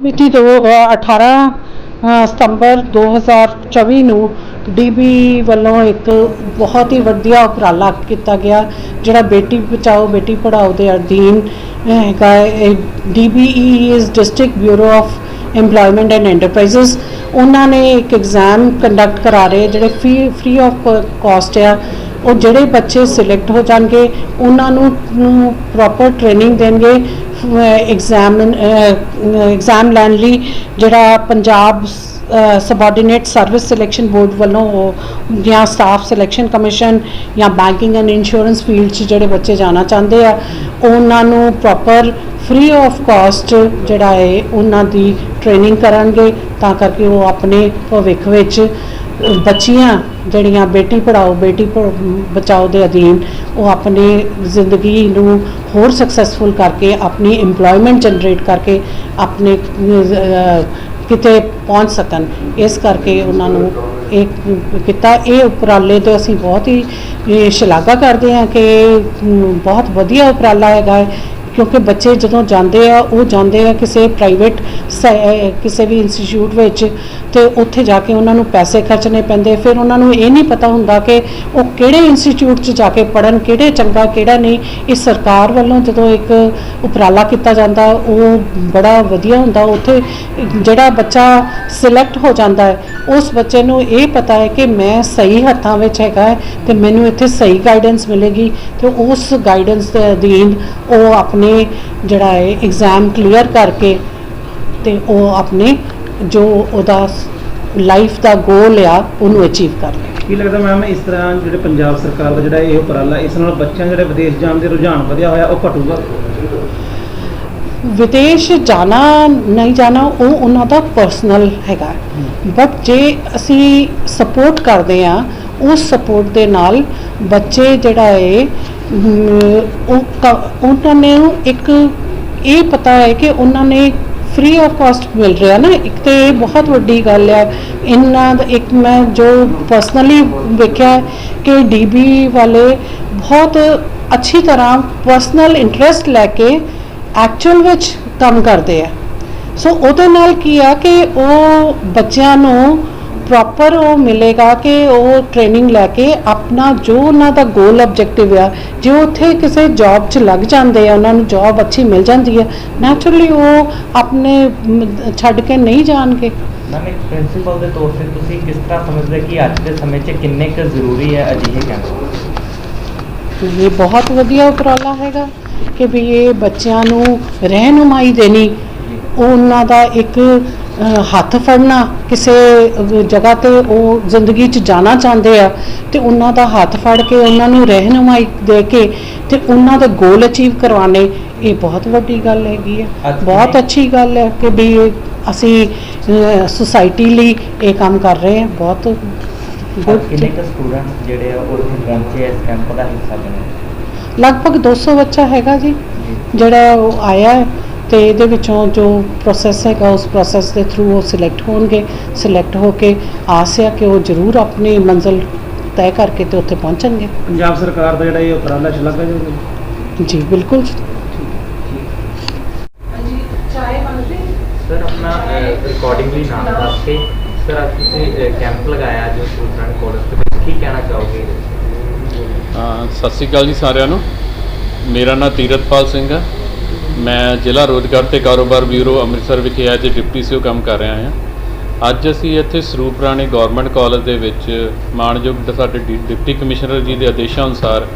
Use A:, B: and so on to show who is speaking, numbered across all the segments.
A: ਮਿਤੀ ਤੋਂ ਅ, 18 ਅ, ਸਤੰਬਰ 2024 ਨੂੰ ਡੀਬੀ ਵੱਲੋਂ ਇੱਕ ਬਹੁਤ ਹੀ ਵਧੀਆ ਉਪਰਾਲਾ ਕੀਤਾ ਗਿਆ ਜਿਹੜਾ ਬੇਟੀ ਬਚਾਓ ਬੇਟੀ ਪੜਾਓ ਦੇ ਅਧੀਨ ਅ, ਹੈਗਾ DBE is district bureau of EMPLOYMENT and enterprises ਉਹਨਾਂ ਨੇ ਇੱਕ ਐਗਜ਼ਾਮ ਕੰਡਕਟ ਕਰਾ ਰਹੇ ਜਿਹੜੇ ਫ੍ਰੀ ਫ੍ਰੀ ਆਫ ਕਾਸਟ ਆ ਉਹ ਜਿਹੜੇ ਬੱਚੇ ਸਿਲੈਕਟ ਹੋ ਜਾਣਗੇ ਉਹਨਾਂ ਨੂੰ ਪ੍ਰੋਪਰ ਟ੍ਰੇਨਿੰਗ ਦੇਣਗੇ। ਐਗਜ਼ਾਮ ਐਗਜ਼ਾਮ ਲੈਣ ਲਈ ਜਿਹੜਾ Punjab subordinate service selection board ਵੱਲੋਂ ਜਾਂ ਸਟਾਫ ਸਿਲੈਕਸ਼ਨ ਕਮਿਸ਼ਨ ਜਾਂ ਬੈਂਕਿੰਗ ਐਂਡ ਇੰਸ਼ੋਰੈਂਸ ਫੀਲਡ 'ਚ ਜਿਹੜੇ ਬੱਚੇ ਜਾਣਾ ਚਾਹੁੰਦੇ ਆ, ਉਹਨਾਂ ਨੂੰ ਪ੍ਰੋਪਰ ਫ੍ਰੀ ਆਫ ਕਾਸਟ ਜਿਹੜਾ ਹੈ ਉਹਨਾਂ ਦੀ ਟ੍ਰੇਨਿੰਗ ਕਰਨਗੇ ਤਾਂ ਕਰਕੇ ਉਹ ਆਪਣੇ ਭਵਿੱਖ ਵਿੱਚ ਬੱਚੀਆਂ ਜਿਹੜੀਆਂ ਬੇਟੀ ਪੜਾਓ ਬੇਟੀ ਪ- ਬਚਾਓ ਦੇ ਅਧੀਨ ਉਹ ਆਪਣੇ ਜ਼ਿੰਦਗੀ ਨੂੰ ਹੋਰ ਸਕਸੈਸਫੁਲ ਕਰਕੇ, ਆਪਣੀ EMPLOYMENT ਜਨਰੇਟ ਕਰਕੇ ਆਪਣੇ ਕਿਤੇ ਪਹੁੰਚ ਸਕਣ। ਇਸ ਕਰਕੇ ਉਹਨਾਂ ਨੂੰ ਇਹ ਕੀਤਾ। ਇਹ ਉਪਰਾਲੇ ਤੋਂ ਅਸੀਂ ਬਹੁਤ ਹੀ ਸ਼ਲਾਘਾ ਕਰਦੇ ਹਾਂ ਕਿ ਬਹੁਤ ਵਧੀਆ ਉਪਰਾਲਾ ਹੈਗਾ ਹੈ। ਕਿਉਂਕਿ ਬੱਚੇ ਜਦੋਂ ਜਾਂਦੇ ਆ, ਉਹ ਜਾਂਦੇ ਆ ਕਿਸੇ ਪ੍ਰਾਈਵੇਟ ਕਿਸੇ ਵੀ ਇੰਸਟੀਚਿਊਟ ਵਿੱਚ ਤੇ ਉੱਥੇ ਜਾ ਕੇ ਉਹਨਾਂ ਨੂੰ ਪੈਸੇ ਖਰਚਣੇ ਪੈਂਦੇ। ਫਿਰ ਉਹਨਾਂ ਨੂੰ ਇਹ ਨਹੀਂ ਪਤਾ ਹੁੰਦਾ ਕਿ ਉਹ ਕਿਹੜੇ ਇੰਸਟੀਚਿਊਟ 'ਚ ਜਾ ਕੇ ਪੜਨ ਕਿਹੜੇ ਚੰਗਾ, ਕਿਹੜਾ ਨਹੀਂ। ਇਹ ਸਰਕਾਰ ਵੱਲੋਂ ਜਦੋਂ ਇੱਕ ਉਪਰਾਲਾ ਕੀਤਾ ਜਾਂਦਾ, ਉਹ ਬੜਾ ਵਧੀਆ ਹੁੰਦਾ। ਉੱਥੇ ਜਿਹੜਾ ਬੱਚਾ ਸਿਲੈਕਟ ਹੋ ਜਾਂਦਾ ਹੈ, ਉਸ ਬੱਚੇ ਨੂੰ ਇਹ ਪਤਾ ਹੈ ਕਿ ਮੈਂ ਸਹੀ ਹੱਥਾਂ ਵਿੱਚ ਹੈਗਾ ਹੈ ਤੇ ਮੈਨੂੰ ਇੱਥੇ ਸਹੀ ਗਾਈਡੈਂਸ ਮਿਲੇਗੀ। ਤੇ ਉਸ ਗਾਈਡੈਂਸ ਦੇ ਅਧੀਨ ਉਹ ਆਪਣੇ ਜਿਹੜਾ ਹੈ ਐਗਜ਼ਾਮ ਕਲੀਅਰ ਕਰਕੇ ਤੇ ਉਹ ਆਪਣੇ ਜੋ ਉਹਦਾ ਲਾਈਫ ਦਾ ਗੋਲ ਆ ਉਹਨੂੰ ਅਚੀਵ ਕਰ। ਲੇ
B: ਕੀ ਲੱਗਦਾ ਮੈਮ ਇਸ ਤਰ੍ਹਾਂ ਜਿਹੜੇ ਪੰਜਾਬ ਸਰਕਾਰ ਦਾ ਜਿਹੜਾ ਇਹ ਉਪਰਾਲਾ ਇਸ ਨਾਲ ਬੱਚਿਆਂ ਜਿਹੜੇ ਵਿਦੇਸ਼ ਜਾਣ ਦੇ ਰੁਝਾਨ ਵਧਿਆ ਹੋਇਆ ਉਹ ਘਟੂਗਾ?
A: ਵਿਦੇਸ਼ ਜਾਣਾ ਨਹੀਂ ਜਾਣਾ ਉਹ ਉਹਨਾਂ ਦਾ ਪਰਸਨਲ ਹੈਗਾ। ਬਟ ਜੇ ਅਸੀਂ ਸਪੋਰਟ ਕਰਦੇ ਆ ਉਸ ਸਪੋਰਟ ਦੇ ਨਾਲ ਬੱਚੇ ਜਿਹੜਾ ਹੈ ਅਮ, ਉਹ ਉਹਨਾਂ ਨੇ ਇੱਕ ਇਹ ਪਤਾ ਹੈ ਕਿ ਉਹਨਾਂ ਨੇ ਫ੍ਰੀ ਆਫ ਕਾਸਟ ਮਿਲ ਰਿਹਾ ਨਾ, ਇੱਕ ਤੇ ਇਹ ਬਹੁਤ ਵੱਡੀ ਗੱਲ ਹੈ ਇਹਨਾਂ ਦਾ ਇੱਕ ਮੈਂ ਜੋ ਪਰਸਨਲੀ ਵੇਖਿਆ ਹੈ ਕਿ ਡੀਬੀ ਵਾਲੇ ਬਹੁਤ ਅੱਛੀ ਤਰ੍ਹਾਂ ਪਰਸਨਲ ਇੰਟਰਸਟ ਲੈ ਕੇ ਐਕਚੁਅਲ ਵਿੱਚ ਕੰਮ ਕਰਦੇ ਆ। ਸੋ ਉਹਦੇ ਨਾਲ ਕੀ ਆ ਕਿ ਉਹ ਬੱਚਿਆਂ ਨੂੰ ਪ੍ਰੋਪਰ ਉਹ ਮਿਲੇਗਾ ਕਿ ਉਹ ਟ੍ਰੇਨਿੰਗ ਲੈ ਕੇ ਆਪਣਾ ਜੋ ਉਹਨਾਂ ਦਾ ਗੋਲ ਆਬਜੈਕਟਿਵ ਆ ਜੇ ਉੱਥੇ ਕਿਸੇ ਜੌਬ 'ਚ ਲੱਗ ਜਾਂਦੇ ਆ ਉਹਨਾਂ ਨੂੰ ਜੌਬ ਅੱਛੀ ਮਿਲ ਜਾਂਦੀ ਹੈ ਨੈਚੁਰਲੀ ਉਹ ਆਪਣੇ ਛੱਡ ਕੇ ਨਹੀਂ ਜਾਣਗੇ।
C: ਮੈਮ ਇੱਕ ਪ੍ਰਿੰਸੀਪਲ ਦੇ ਤੌਰ ਤੇ ਤੁਸੀਂ ਕਿਸ ਤਰ੍ਹਾਂ ਸਮਝਦੇ ਕਿ ਅੱਜ ਦੇ ਸਮੇਂ 'ਚ ਕਿੰਨੇ ਕੁ ਜ਼ਰੂਰੀ ਹੈ ਅਜਿਹੇ ਕੈਂਪ
A: ਇਹ ਬਹੁਤ ਵਧੀਆ ਉਪਰਾਲਾ ਹੈਗਾ ਕਿ ਵੀ ਇਹ ਬੱਚਿਆਂ ਨੂੰ ਰਹਿਨੁਮਾਈ ਦੇਣੀ ਉਹਨਾਂ ਦਾ ਇੱਕ ਹੱਥ ਫੜਨਾ ਕਿਸੇ ਜਗ੍ਹਾ ਤੇ ਉਹ ਜ਼ਿੰਦਗੀ 'ਚ ਜਾਣਾ ਚਾਹੁੰਦੇ ਆ ਤੇ ਉਹਨਾਂ ਦਾ ਹੱਥ ਫੜ ਕੇ ਉਹਨਾਂ ਨੂੰ ਰਹਿਨੁਮਾਈ ਦੇ ਕੇ ਤੇ ਉਹਨਾਂ ਦੇ ਗੋਲ ਅਚੀਵ ਕਰਵਾਣੇ ਇਹ ਬਹੁਤ ਵੱਡੀ ਗੱਲ ਹੈਗੀ ਹੈ ਬਹੁਤ ਅੱਛੀ ਗੱਲ ਹੈ ਕਿ ਵੀ ਅਸੀਂ ਸੁਸਾਇਟੀ ਲਈ ਇਹ ਕੰਮ ਕਰ ਰਹੇ ਹਾਂ ਬਹੁਤ
C: ਕਿੰਨੇ ਕੁ ਸਟੂਡੈਂਟ ਜਿਹੜੇ ਆ ਉਹ ਇੱਥੇ ਪਹੁੰਚੇ ਇਸ ਕੈਂਪ ਦਾ ਹਿੱਸਾ ਬਣੇ?
A: ਲਗਭਗ 200 ਬੱਚਾ ਹੈਗਾ ਜੀ। ਜਿਹੜਾ ਉਹ ਆਇਆ ਹੈ। ਤੇ ਇਹਦੇ ਵਿੱਚੋਂ ਜੋ ਪ੍ਰੋਸੈਸ ਹੈਗਾ ਉਸ ਪ੍ਰੋਸੈਸ ਦੇ ਥਰੂ ਉਹ ਸਿਲੈਕਟ ਹੋਣਗੇ। ਸਿਲੈਕਟ ਹੋ ਕੇ ਆਸ ਹੈ ਕਿ ਉਹ ਜ਼ਰੂਰ ਆਪਣੀ ਮੰਜ਼ਿਲ ਤੈਅ ਕਰਕੇ ਤੇ ਉੱਥੇ ਪਹੁੰਚਣਗੇ।
B: ਪੰਜਾਬ ਸਰਕਾਰ ਦਾ ਜਿਹੜਾ ਇਹ ਉਪਰਾਲਾ ਸ਼ਲਾਘਾਯੋਗ ਹੈ
A: ਜੀ। ਬਿਲਕੁਲ।
C: ਸਰ ਆਪਣਾ ਰਿਕਾਰਡਿੰਗਲੀ ਨਾਮ ਦੱਸ ਕੇ ਸਰ ਅੱਜ ਤੁਸੀਂ ਕੈਂਪ ਲਗਾਇਆ ਜੋ ਸਟੂਡੈਂਟ ਕਾਲਜ ਦੇ ਵਿੱਚ ਕੀ ਕਹਿਣਾ ਚਾਹੋਗੇ
D: ਅ, ਸਤਿ ਸ਼੍ਰੀ ਅਕਾਲ ਜੀ ਸਾਰਿਆਂ ਨੂੰ। ਮੇਰਾ ਨਾਮ ਤੀਰਤਪਾਲ ਸਿੰਘ ਹੈ। ਮੈਂ ਜ਼ਿਲ੍ਹਾ ਰੋਜ਼ਗਾਰ ਤੇ ਕਾਰੋਬਾਰ ਬਿਊਰੋ ਅੰਮ੍ਰਿਤਸਰ ਵਿਖੇ ਐਜ ਡਿਪਟੀ ਸੀਓ ਕੰਮ ਕਰ ਰਿਹਾ ਹਾਂ। ਅੱਜ ਅਸੀਂ ਇੱਥੇ ਸਰੂਪ ਰਾਣੀ ਗਵਰਨਮੈਂਟ ਕਾਲਜ ਦੇ ਵਿੱਚ ਮਾਣਯੋਗ ਸਾਡੇ ਡਿ- ਡਿਪਟੀ ਕਮਿਸ਼ਨਰ ਜੀ ਦੇ ਆਦੇਸ਼ਾਂ ਅਨੁਸਾਰ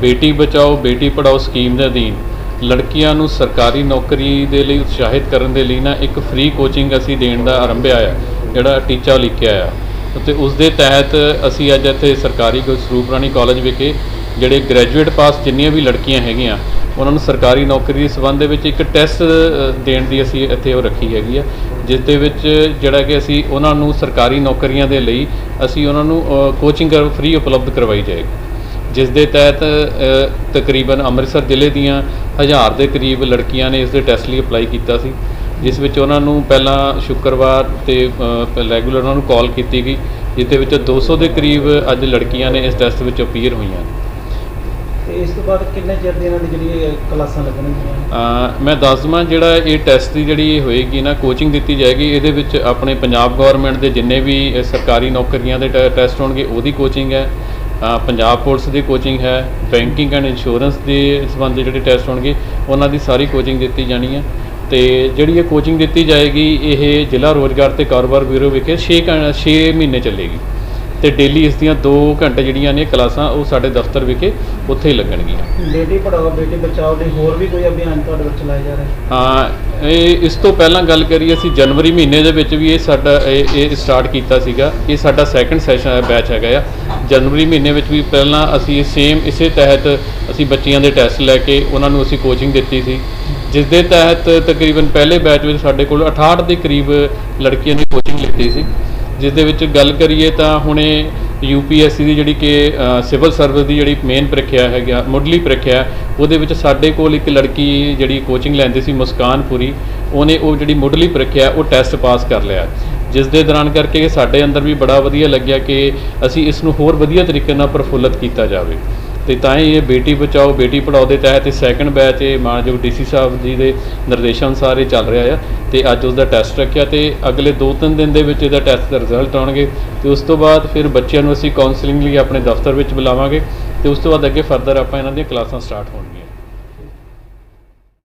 D: ਬੇਟੀ ਬਚਾਓ, ਬੇਟੀ ਪੜਾਓ ਸਕੀਮ ਦੇ ਅਧੀਨ ਲੜਕੀਆਂ ਨੂੰ ਸਰਕਾਰੀ ਨੌਕਰੀ ਦੇ ਲਈ ਉਤਸ਼ਾਹਿਤ ਕਰਨ ਦੇ ਲਈ ਨਾ ਇੱਕ ਫ੍ਰੀ ਕੋਚਿੰਗ ਅਸੀਂ ਦੇਣ ਦਾ ਆਰੰਭਿਆ ਆ ਜਿਹੜਾ ਟੀਚਾ ਲਿਖਿਆ ਆ। ਤੇ ਉਸ ਦੇ ਤਹਿਤ ਅਸੀਂ ਅੱਜ ਇੱਥੇ ਸਰਕਾਰੀ ਕੋ- ਸਰੂਪ ਰਾਣੀ ਕਾਲਜ ਵਿਖੇ ਜਿਹੜੇ ਗ੍ਰੈਜੂਏਟ ਪਾਸ ਜਿੰਨੀਆਂ ਵੀ ਲੜਕੀਆਂ ਹੈਗੀਆਂ ਉਹਨਾਂ ਨੂੰ ਸਰਕਾਰੀ ਨੌਕਰੀ ਦੇ ਸੰਬੰਧ ਦੇ ਵਿੱਚ ਇੱਕ ਟੈਸਟ ਦੇਣ ਦੀ ਅਸੀਂ ਇੱਥੇ ਉਹ ਰੱਖੀ ਹੈਗੀ ਆ, ਜਿਸ ਦੇ ਵਿੱਚ ਜਿਹੜਾ ਕਿ ਅਸੀਂ ਉਹਨਾਂ ਨੂੰ ਸਰਕਾਰੀ ਨੌਕਰੀਆਂ ਦੇ ਲਈ ਅਸੀਂ ਉਹਨਾਂ ਨੂੰ ਕੋਚਿੰਗ ਫ੍ਰੀ ਉਪਲਬਧ ਕਰਵਾਈ ਜਾਏਗੀ। ਜਿਸ ਦੇ ਤਹਿਤ ਤਕਰੀਬਨ ਅੰਮ੍ਰਿਤਸਰ ਜ਼ਿਲ੍ਹੇ ਦੀਆਂ ਹਜ਼ਾਰ ਦੇ ਕਰੀਬ ਲੜਕੀਆਂ ਨੇ ਇਸ ਦੇ ਟੈਸਟ ਲਈ ਅਪਲਾਈ ਕੀਤਾ ਸੀ। ਜਿਸ ਵਿੱਚ ਉਹਨਾਂ ਨੂੰ ਪਹਿਲਾਂ ਸ਼ੁੱਕਰਵਾਰ ਤੇ ਰੈਗੂਲਰ ਉਹਨਾਂ ਨੂੰ ਕਾਲ ਕੀਤੀ ਗਈ, ਜਿਸ ਦੇ ਵਿੱਚ 200 ਦੇ ਕਰੀਬ ਅੱਜ ਲੜਕੀਆਂ ਨੇ ਇਸ ਟੈਸਟ ਵਿੱਚ ਅਪੀਅਰ ਹੋਈਆਂ
B: ਇਸ ਤੋਂ ਬਾਅਦ ਕਿੰਨੇ ਚਿਰ ਦੀਆਂ ਇਹਨਾਂ ਦੀ ਜਿਹੜੀ ਇਹ ਕਲਾਸਾਂ ਲੱਗਣਗੀਆਂ?
D: ਅ, ਮੈਂ ਦੱਸ ਦਵਾਂ ਜਿਹੜਾ ਇਹ ਟੈਸਟ ਦੀ ਜਿਹੜੀ ਇਹ ਹੋਏਗੀ ਨਾ ਕੋਚਿੰਗ ਦਿੱਤੀ ਜਾਏਗੀ ਇਹਦੇ ਵਿੱਚ ਆਪਣੇ ਪੰਜਾਬ ਗਵਰਨਮੈਂਟ ਦੇ ਜਿੰਨੇ ਵੀ ਅ, ਸਰਕਾਰੀ ਨੌਕਰੀਆਂ ਦੇ ਟੈ- ਟੈਸਟ ਹੋਣਗੇ ਉਹਦੀ ਕੋਚਿੰਗ ਹੈ। ਅ, ਪੰਜਾਬ ਪੁਲਿਸ ਦੀ ਕੋਚਿੰਗ ਹੈ ਬੈਂਕਿੰਗ ਐਂਡ ਇੰਸ਼ੋਰੈਂਸ ਦੇ ਸੰਬੰਧ ਦੇ ਜਿਹੜੇ ਟੈਸਟ ਹੋਣਗੇ ਉਹਨਾਂ ਦੀ ਸਾਰੀ ਕੋਚਿੰਗ ਦਿੱਤੀ ਜਾਣੀ ਹੈ। ਤੇ ਜਿਹੜੀ ਇਹ ਕੋਚਿੰਗ ਦਿੱਤੀ ਜਾਏਗੀ ਇਹ ਜ਼ਿਲ੍ਹਾ ਰੋਜ਼ਗਾਰ ਤੇ ਕਾਰੋਬਾਰ ਬਿਊਰੋ ਵਿਖੇ 6 6 ਮਹੀਨੇ ਚੱਲੇਗੀ। ਤੇ ਡੇਲੀ ਇਸ ਦੀਆਂ 2 ਘੰਟੇ ਜਿਹੜੀਆਂ ਨੇ ਕਲਾਸਾਂ ਉਹ ਸਾਡੇ ਦਫ਼ਤਰ ਵਿਖੇ ਉੱਥੇ ਹੀ ਲੱਗਣਗੀਆਂ।
B: ਬੇਟੀ ਪੜਾਓ ਬੇਟੀ ਬਚਾਓ ਲਈ ਹੋਰ ਵੀ ਕੋਈ ਅਭਿਆਨ ਤੁਹਾਡੇ ਵਿੱਚ ਚਲਾਏ ਜਾ ਰਹੇ
D: ਹਾਂ? ਇਹ ਇਸ ਤੋਂ ਪਹਿਲਾਂ ਗੱਲ ਕਰੀਏ ਅਸੀਂ ਜਨਵਰੀ ਮਹੀਨੇ ਦੇ ਵਿੱਚ ਵੀ ਇਹ ਸਾਡਾ ਇਹ ਇਹ ਸਟਾਰਟ ਕੀਤਾ ਸੀਗਾ। ਇਹ ਸਾਡਾ ਸੈਕੰਡ ਸੈਸ਼ਨ ਬੈਚ ਹੈਗਾ ਆ। ਜਨਵਰੀ ਮਹੀਨੇ ਵਿੱਚ ਵੀ ਪਹਿਲਾਂ ਅਸੀਂ ਸੇਮ ਇਸੇ ਤਹਿਤ ਅਸੀਂ ਬੱਚਿਆਂ ਦੇ ਟੈਸਟ ਲੈ ਕੇ ਉਹਨਾਂ ਨੂੰ ਅਸੀਂ ਕੋਚਿੰਗ ਦਿੱਤੀ ਸੀ। ਜਿਸ ਦੇ ਤਹਿਤ ਤਕਰੀਬਨ ਪਹਿਲੇ ਬੈਚ ਵਿੱਚ ਸਾਡੇ ਕੋਲ 68 ਦੇ ਕਰੀਬ ਲੜਕੀਆਂ ਦੀ ਕੋਚਿੰਗ ਲਿੱਤੀ ਸੀ। ਜਿਸ ਦੇ ਵਿੱਚ ਗੱਲ ਕਰੀਏ ਤਾਂ ਹੁਣੇ ਯੂਪੀਐਸਸੀ ਦੀ ਜਿਹੜੀ ਕਿ ਸਿਵਲ ਸਰਵਿਸ ਦੀ ਜਿਹੜੀ ਮੇਨ ਪ੍ਰੀਖਿਆ ਹੈਗਾ ਮੁੱਢਲੀ ਪ੍ਰੀਖਿਆ, ਉਹਦੇ ਵਿੱਚ ਸਾਡੇ ਕੋਲ ਇੱਕ ਲੜਕੀ ਜਿਹੜੀ ਕੋਚਿੰਗ ਲੈਂਦੀ ਸੀ ਮੁਸਕਾਨ ਪੁਰੀ ਉਹਨੇ ਉਹ ਜਿਹੜੀ ਮੁੱਢਲੀ ਪ੍ਰੀਖਿਆ, ਉਹ ਟੈਸਟ ਪਾਸ ਕਰ ਲਿਆ। ਜਿਸ ਦੇ ਦੌਰਾਨ ਕਰਕੇ ਸਾਡੇ ਅੰਦਰ ਵੀ ਬੜਾ ਵਧੀਆ ਲੱਗਿਆ ਕਿ ਅਸੀਂ ਇਸ ਨੂੰ ਹੋਰ ਵਧੀਆ ਤਰੀਕੇ ਨਾਲ ਪ੍ਰਫੁੱਲਤ ਕੀਤਾ ਜਾਵੇ। ਤੇ ਤਾਂ ਹੀ ਇਹ ਬੇਟੀ ਬਚਾਓ, ਬੇਟੀ ਪੜਾਓ ਦੇ ਤਹਿਤ ਇਹ ਸੈਕੰਡ ਬੈਚ ਇਹ ਮਾਨਯੋਗ ਡੀਸੀ ਸਾਹਿਬ ਜੀ ਦੇ ਨਿਰਦੇਸ਼ਾਂ ਅਨੁਸਾਰ ਇਹ ਚੱਲ ਰਿਹਾ ਆ ਤੇ ਅੱਜ ਉਸ ਦਾ ਟੈਸਟ ਰੱਖਿਆ ਤੇ ਅਗਲੇ 2-3 ਦਿਨ ਦੇ ਵਿੱਚ ਇਹਦਾ ਟੈਸਟ ਦਾ ਰਿਜ਼ਲਟ ਆਉਣਗੇ ਤੇ ਉਸ ਤੋਂ ਬਾਅਦ ਫਿਰ ਬੱਚਿਆਂ ਨੂੰ ਅਸੀਂ ਕਾਉਂਸਲਿੰਗ ਲਈ ਆਪਣੇ ਦਫ਼ਤਰ ਵਿੱਚ ਬੁਲਾਵਾਂਗੇ ਤੇ ਉਸ ਤੋਂ ਬਾਅਦ ਅੱਗੇ ਫਰਦਰ ਆਪਾਂ ਇਹਨਾਂ ਦੀਆਂ ਕਲਾਸਾਂ ਸਟਾਰਟ ਹੋਣਗੀਆਂ।